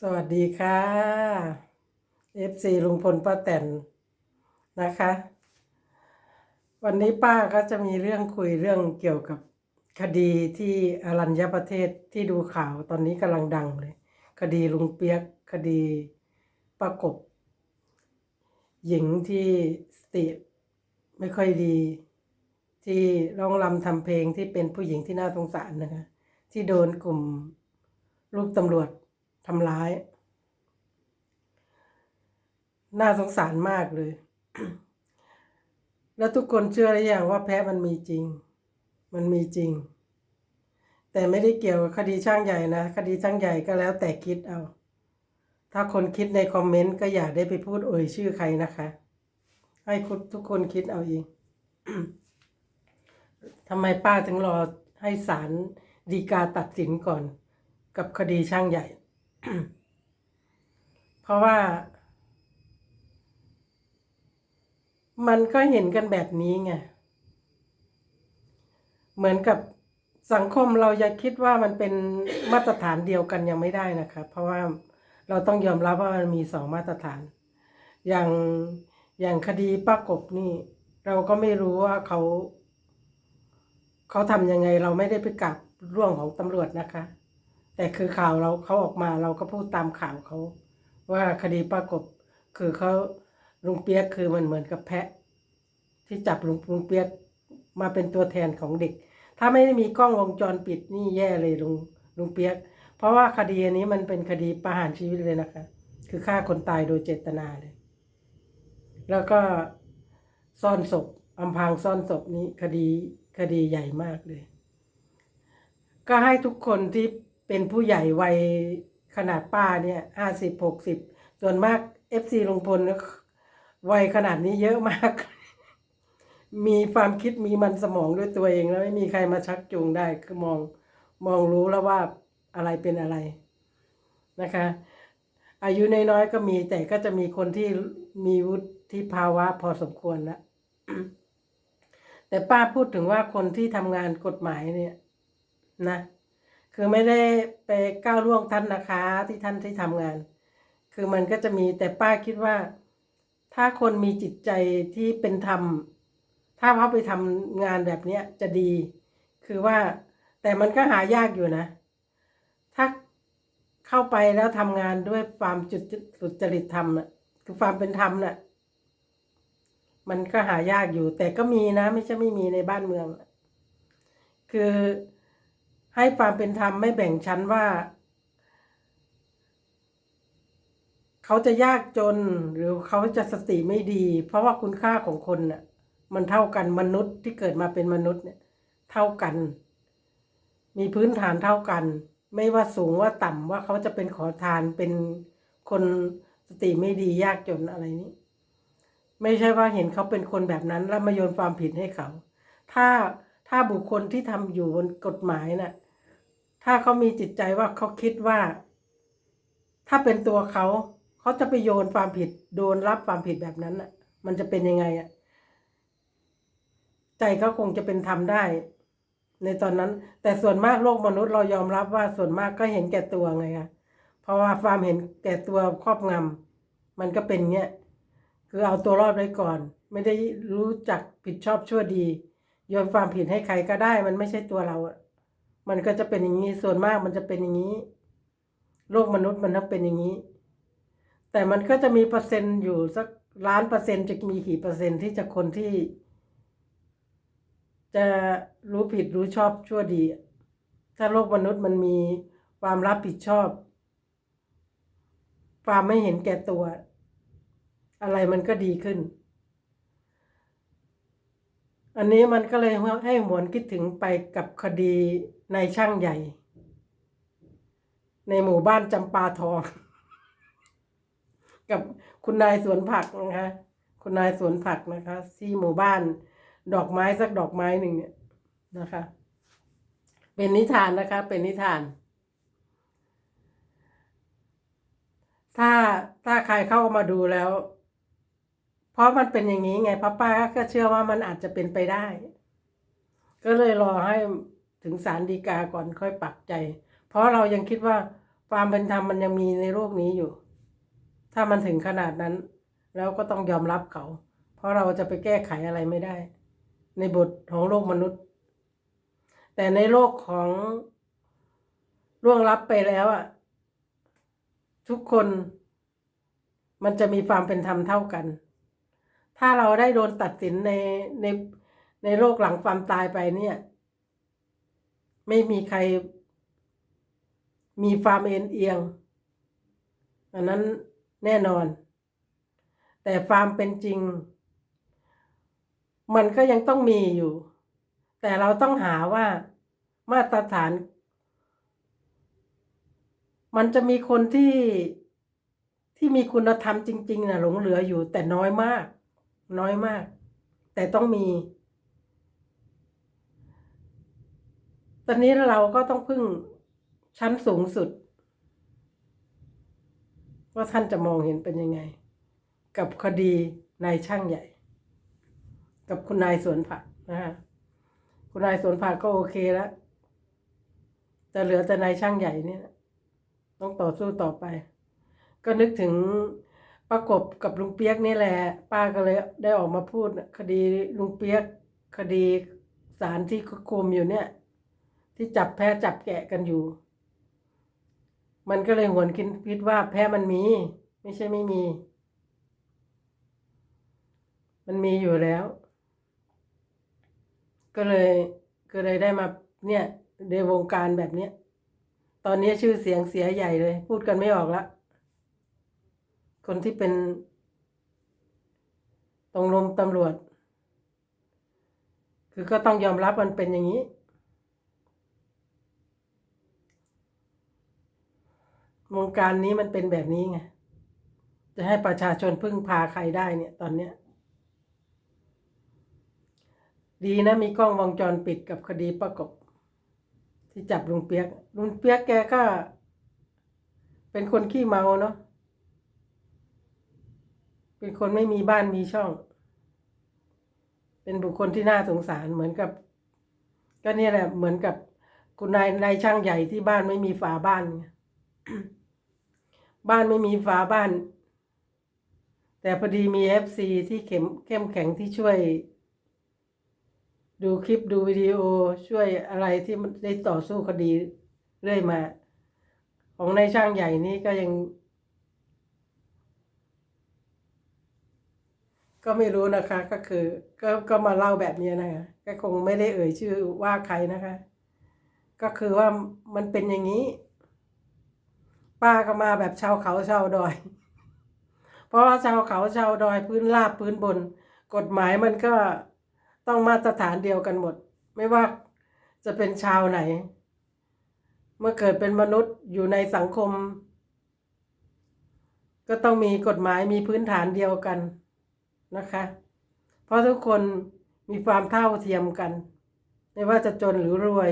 สวัสดีค่ะ FC ลุงพลป้าแตนนะคะ วันนี้ป้าก็จะมีเรื่องคุยเรื่องเกี่ยวกับคดีที่อรัญญประเทศที่ดูข่าวตอนนี้กำลังดังเลย คดีลุงเปียกคดีประกบ หญิงที่สติไม่ค่อยดี ที่ร้องรำทำเพลงที่เป็นผู้หญิงที่น่าสงสารนะคะ ที่โดนกลุ่มลูกตำรวจ ทำร้าย น่าสงสารมากเลย แล้วทุกคนเชื่อหรือยังว่าแพ้มันมีจริง มันมีจริง แต่ไม่ได้เกี่ยวกับคดีช่างใหญ่นะ คดีช่างใหญ่ก็แล้วแต่คิดเอา ถ้าคนคิดในคอมเมนต์ก็อย่าได้ไปพูดเอ่ยชื่อใครนะคะ ให้คุณทุกคนคิดเอาเองทำไมป้าถึงรอให้ศาลฎีกาตัดสินก่อนกับคดีช่างใหญ่ เพราะว่า มันก็เห็นกันแบบนี้ไง เหมือนกับสังคมเราอย่าคิดว่ามันเป็นมาตรฐานเดียวกันยังไม่ได้นะคะ เพราะว่าเราต้องยอมรับว่ามันมีสองมาตรฐาน อย่างอย่างคดีป้ากบนี่ เราก็ไม่รู้ว่าเขา เขาทำยังไงเราไม่ได้ไปกลับร่วงของตำรวจนะคะ แต่คือข่าวเราเขาออกมาเราก็พูดตามข่าวเขา ว่าคดีป้ากบคือเขาลุงเปียกคือมันเหมือนกับแพะ ที่จับลุงลุงเปียกมาเป็นตัวแทนของเด็ก ถ้าไม่ได้มีกล้องวงจรปิดนี่แย่เลยลุงลุงเปียก เพราะว่าคดีอันนี้มันเป็นคดีประหารชีวิตเลยนะคะ คือฆ่าคนตายโดยเจตนาเลย แล้วก็ซ่อนศพอำพรางซ่อนศพนี้คดีคดีใหญ่มากเลย ก็ให้ทุกคนที่ เป็นผู้ใหญ่วัยขนาดป้าเนี่ยห้าสิบหกสิบส่วนมากเอฟซีลุงพลเนี่ยวัยขนาดนี้เยอะมาก มีความคิดมีมันสมองด้วยตัวเองแล้วไม่มีใครมาชักจูงได้คือมองมองรู้แล้วว่าอะไรเป็นอะไรนะคะ อายุน้อยๆก็มีแต่ก็จะมีคนที่มีวุฒิภาวะพอสมควรแล้วแต่ป้าพูดถึงว่าคนที่ทำงานกฎหมายเนี่ย นะ คือไม่ได้ไปก้าวล่วงท่านนะคะที่ท่านที่ทำงาน คือมันก็จะมีแต่ป้าคิดว่า ถ้าคนมีจิตใจที่เป็นธรรม ถ้าเขาไปทำงานแบบเนี้ยจะดี คือว่าแต่มันก็หายากอยู่นะ ถ้าเข้าไปแล้วทำงานด้วยความจุดสุจริตธรรมน่ะคือความเป็นธรรมน่ะมันก็หายากอยู่ แต่ก็มีนะ ไม่ใช่ไม่มีในบ้านเมือง คือ ให้ความเป็นธรรมไม่แบ่งชั้นว่า เขาจะยากจนหรือเขาจะสติไม่ดี เพราะว่าคุณค่าของคนน่ะ มันเท่ากันมนุษย์ที่เกิดมาเป็นมนุษย์เนี่ย เท่ากัน มีพื้นฐานเท่ากัน ไม่ว่าสูงว่าต่ำว่าเขาจะเป็นขอทานเป็นคนสติไม่ดียากจนอะไรนี้ ไม่ใช่ว่าเห็นเขาเป็นคนแบบนั้น แล้วมาโยนความผิดให้เขา ถ้าถ้าบุคคลที่ทำอยู่บนกฎหมายน่ะ ถ้าเขามีจิตใจว่าเขาคิดว่า ถ้าเป็นตัวเขาเขาจะไปโยนความผิดโดนรับความผิดแบบนั้นน่ะ มันจะเป็นยังไงอะ ใจเขาคงจะเป็นธรรมได้ ในตอนนั้น แต่ส่วนมากโลกมนุษย์เรายอมรับว่าส่วนมากก็เห็นแก่ตัวไงคะเพราะว่าความเห็นแก่ตัวครอบงำมันก็เป็นเงี้ยคือเอาตัวรอดไว้ก่อน ไม่ได้รู้จักผิดชอบชั่วดีโยนความผิดให้ใครก็ได้ มันไม่ใช่ตัวเราอะ มันก็จะเป็นอย่างนี้ส่วนมากมันจะเป็นอย่างนี้ โลกมนุษย์มันต้องเป็นอย่างนี้ แต่มันก็จะมีเปอร์เซ็นต์อยู่สักล้านเปอร์เซ็นต์จะมีกี่เปอร์เซ็นต์ที่จะคนที่ จะรู้ผิดรู้ชอบชั่วดี ถ้าโลกมนุษย์มันมีความรับผิดชอบ ความไม่เห็นแก่ตัว อะไรมันก็ดีขึ้น อันนี้มันก็เลยให้หวนคิดถึงไปกับคดี นายช่างใหญ่ ในหมู่บ้านจำปาทอง กับคุณนายสวนผักนะคะ คุณนายสวนผักนะคะที่หมู่บ้าน ดอกไม้สักดอกไม้หนึ่งเนี่ยนะคะ เป็นนิทานนะคะ เป็นนิทาน ถ้าถ้าใครเข้ามาดูแล้ว เพราะมันเป็นอย่างนี้ไงป้าป้าก็เชื่อว่ามันอาจจะเป็นไปได้ ก็เลยรอให้ ถึงศาลฎีกาก่อนค่อยปักใจ เพราะเรายังคิดว่าความเป็นธรรมมันยังมีในโลกนี้อยู่ ถ้ามันถึงขนาดนั้นแล้วก็ต้องยอมรับเขา เพราะเราจะไปแก้ไขอะไรไม่ได้ ในบทของโลกมนุษย์ แต่ในโลกของล่วงลับไปแล้วอะ ทุกคนมันจะมีความเป็นธรรมเท่ากัน ถ้าเราได้โดนตัดสินในในในโลกหลังความตายไปเนี่ย ไม่มีใคร มีความเอ็นเอียง อันนั้นแน่นอน แต่ความเป็นจริง มันก็ยังต้องมีอยู่ แต่เราต้องหาว่ามาตรฐาน มันจะมีคนที่ที่มีคุณธรรมจริง ๆนะหลงเหลืออยู่ แต่น้อยมาก น้อยมาก แต่ต้องมี ตอนนี้เราก็ต้องพึ่งชั้นสูงสุด ว่าท่านจะมองเห็นเป็นยังไง กับคดีนายช่างใหญ่ กับคุณนายสวนผักนะฮะคุณนายสวนผักก็โอเคแล้วแต่เหลือแต่นายช่างใหญ่เนี่ย ต้องต่อสู้ต่อไป ก็นึกถึงประกบกับลุงเปียกนี่แหละ ป้าก็เลยได้ออกมาพูดคดีลุงเปียก คดีสารที่คุมอยู่เนี่ย ที่จับแพะจับแกะกันอยู่ มันก็เลยหวนคิดคิดว่าแพ้มันมี ไม่ใช่ไม่มี มันมีอยู่แล้ว ก็เลยก็เลยได้มาเนี่ยในวงการแบบเนี้ยตอนนี้ชื่อเสียงเสียใหญ่เลย พูดกันไม่ออกละคนที่เป็นตรงลมตำรวจ คือก็ต้องยอมรับมันเป็นอย่างนี้ วงการนี้มันเป็นแบบนี้ไง จะให้ประชาชนพึ่งพาใครได้เนี่ย ตอนเนี้ย ดีนะมีกล้องวงจรปิดกับคดีประกบ ที่จับลุงเปียก ลุงเปียกแกก็ เป็นคนขี้เมาเนาะ เป็นคนไม่มีบ้านมีช่อง เป็นบุคคลที่น่าสงสารเหมือนกับ ก็เนี่ยแหละเหมือนกับคุณนายนายช่างใหญ่ที่บ้านไม่มีฝาบ้านไง บ้านไม่มีฝาบ้าน แต่พอดีมีเอฟซีที่เข้มเข้มแข็งที่ช่วย ดูคลิปดูวิดีโอช่วยอะไรที่มันได้ต่อสู้คดีเรื่อยมา ของนายช่างใหญ่นี่ก็ยัง ก็ไม่รู้นะคะ ก็คือ ก็ก็มาเล่าแบบนี้นะคะก็คงไม่ได้เอ่ยชื่อว่าใครนะคะ ก็คือว่ามันเป็นอย่างนี้ ป้าก็มาแบบชาวเขาชาวดอย เพราะว่าชาวเขาชาวดอยพื้นราบพื้นบน กฎหมายมันก็ต้องมาตรฐานเดียวกันหมด ไม่ว่าจะเป็นชาวไหน เมื่อเกิดเป็นมนุษย์อยู่ในสังคม ก็ต้องมีกฎหมายมีพื้นฐานเดียวกันนะคะ เพราะทุกคนมีความเท่าเทียมกัน ไม่ว่าจะจนหรือรวย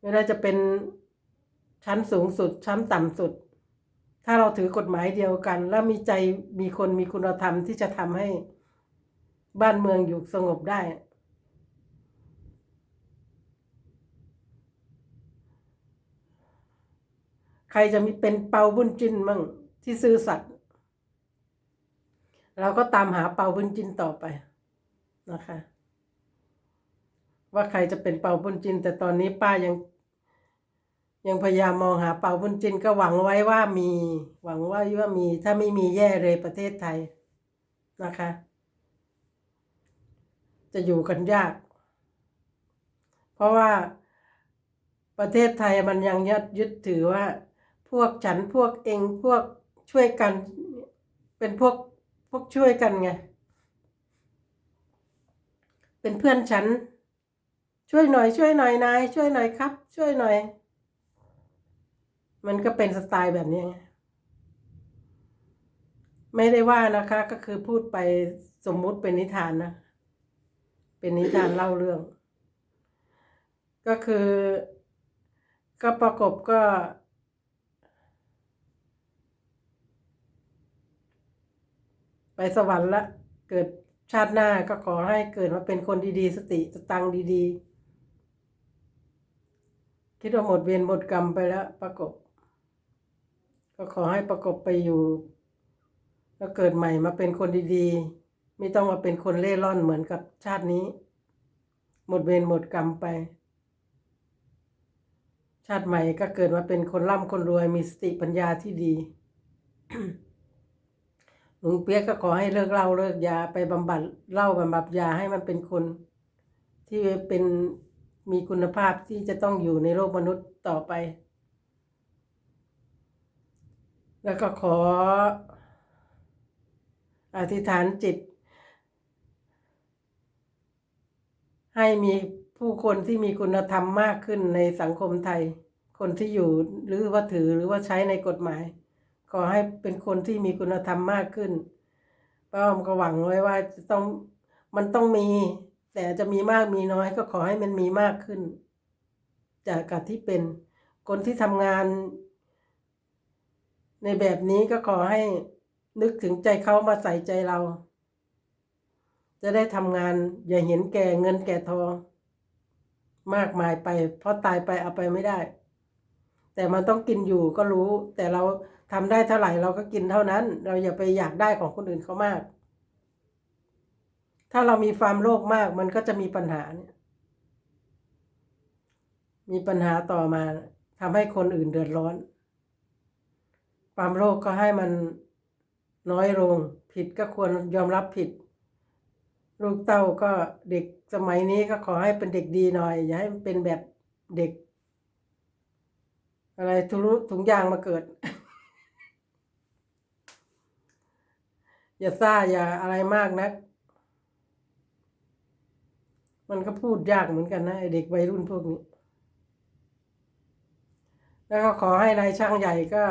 ไม่ว่าจะเป็น ชั้นสูงสุด ชั้นต่ำสุด ถ้าเราถือกฎหมายเดียวกัน แล้วมีใจมีคนมีคุณธรรมที่จะทำให้บ้านเมืองอยู่สงบได้ ใครจะมีเป็นเปาบุญจินมั่งที่ซื่อสัตย์เราก็ตามหาเปาบุญจินต่อไปนะคะ ว่าใครจะเป็นเปาบุญจิน แต่ตอนนี้ป้ายัง ยังพยายามมองหาเป่าบุญจินก็หวังไว้ว่ามี หวังว่าว่ามี ถ้าไม่มีแย่เลยประเทศไทยนะคะ จะอยู่กันยาก เพราะว่าประเทศไทยมันยังยึดยึดถือว่า พวกฉันพวกเองพวกช่วยกัน เป็นพวกพวกช่วยกันไง เป็นเพื่อนฉัน ช่วยหน่อยช่วยหน่อยนายช่วยหน่อยครับ ช่วยหน่อย มันก็เป็นสไตล์แบบนี้ไงไม่ได้ว่านะคะ ก็คือพูดไปสมมุติเป็นนิทานนะ เป็นนิทานเล่าเรื่อง ก็คือ ก็ประกบก็ ไปสวรรค์ละ เกิดชาติหน้าก็ขอให้เกิดมาเป็นคนดีๆ สติสตังดีๆ คิดคิดว่าหมดเวรหมดกรรมไปแล้วประกบ ก็ขอให้ประกบไปอยู่ แล้วเกิดใหม่มาเป็นคนดีๆ ไม่ต้องมาเป็นคนเล่ร่อนเหมือนกับชาตินี้ หมดเวรหมดกรรมไป ชาติใหม่ก็เกิดมาเป็นคนร่ำคนรวยมีสติปัญญาที่ดีหลวงเปียกก็ขอให้เลิกเหล้าเลิกยาไปบำบัดเหล้าบำบัดยาให้มันเป็นคน ที่เป็นมีคุณภาพที่จะต้องอยู่ในโลกมนุษย์ต่อไป แล้วก็ขอ อธิษฐานจิต ให้มีผู้คนที่มีคุณธรรมมากขึ้นในสังคมไทย คนที่อยู่หรือว่าถือหรือว่าใช้ในกฎหมาย ขอให้เป็นคนที่มีคุณธรรมมากขึ้นป้าอมก็หวังไว้ว่าจะต้องมันต้องมี แต่จะมีมากมีน้อยก็ขอให้มันมีมากขึ้น จากกับที่เป็นคนที่ทำงาน ในแบบนี้ก็ขอให้นึกถึงใจเขามาใส่ใจเรา จะได้ทำงานอย่าเห็นแก่เงินแก่ทอง มากมายไป เพราะตายไปเอาไปไม่ได้ แต่มันต้องกินอยู่ก็รู้ แต่เราทำได้เท่าไหร่เราก็กินเท่านั้น เราอย่าไปอยากได้ของคนอื่นเขามาก ถ้าเรามีความโลภมากมันก็จะมีปัญหาเนี่ยมีปัญหาต่อมาทำให้คนอื่นเดือดร้อน ความโลภก็ให้มันน้อยลง ผิดก็ควรยอมรับผิด ลูกเต้าก็เด็กสมัยนี้ก็ขอให้เป็นเด็กดีหน่อย อย่าให้มันเป็นแบบเด็ก อะไรทุรุถุงยางมาเกิด อย่าซ่าอย่าอะไรมากนะมันก็พูดยากเหมือนกันนะไอเด็กวัยรุ่นพวกนี้ แล้วก็ขอให้นายช่างใหญ่ก็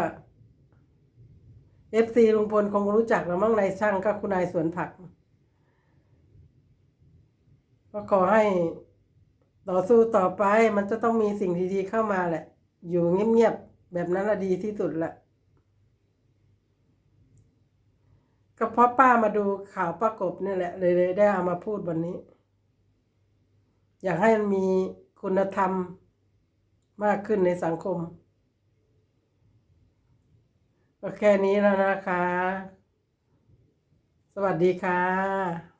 เอฟซีลุงพลคงรู้จักแล้วมั้งนายช่างก็คุณนายสวนผัก ก็ขอให้ต่อสู้ต่อไปมันจะต้องมีสิ่งดีๆเข้ามาแหละ อยู่เงียบๆแบบนั้นละดีที่สุดละก็เพราะป้ามาดูข่าวประกบนี่แหละ เลยเลยได้เอามาพูดวันนี้ อยากให้มันมีคุณธรรมมากขึ้นในสังคม ก็แค่นี้แล้วนะคะ สวัสดีค่ะ